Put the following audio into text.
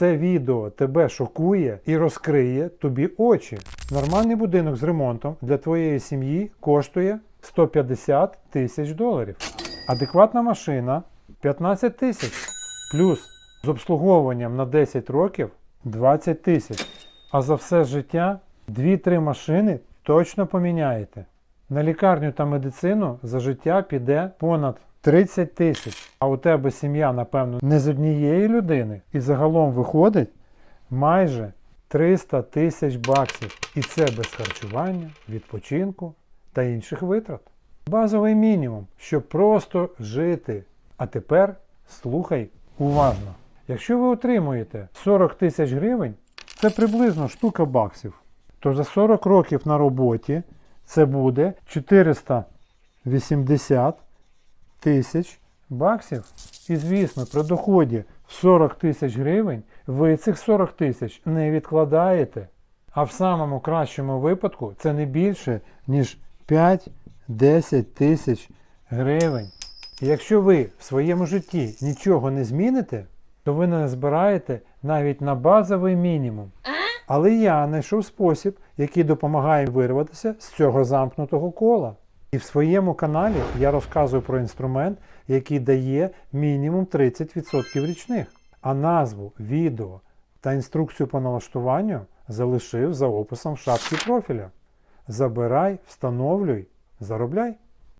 це відео тебе шокує і розкриє тобі очі. Нормальний будинок з ремонтом для твоєї сім'ї коштує 150 тисяч доларів. Адекватна машина 15 тисяч. Плюс з обслуговуванням на 10 років 20 тисяч. А за все життя 2-3 машини точно поміняєте. На лікарню та медицину за життя піде понад 30 тисяч. А у тебе сім'я, напевно, не з однієї людини. І загалом виходить майже 300 тисяч баксів. І це без харчування, відпочинку та інших витрат. Базовий мінімум, щоб просто жити. А тепер слухай уважно. Якщо ви отримуєте 40 тисяч гривень, це приблизно штука баксів. То за 40 років на роботі це буде 480 тисяч баксів. І звісно, при доході в 40 тисяч гривень ви цих 40 тисяч не відкладаєте. А в самому кращому випадку це не більше, ніж 5-10 тисяч гривень. І якщо ви в своєму житті нічого не зміните, то ви не збираєте навіть на базовий мінімум. Але я знайшов спосіб, який допомагає вирватися з цього замкнутого кола. І в своєму каналі я розказую про інструмент, який дає мінімум 30% річних. А назву, відео та інструкцію по налаштуванню залишив за описом в шапці профіля. Забирай, встановлюй, заробляй.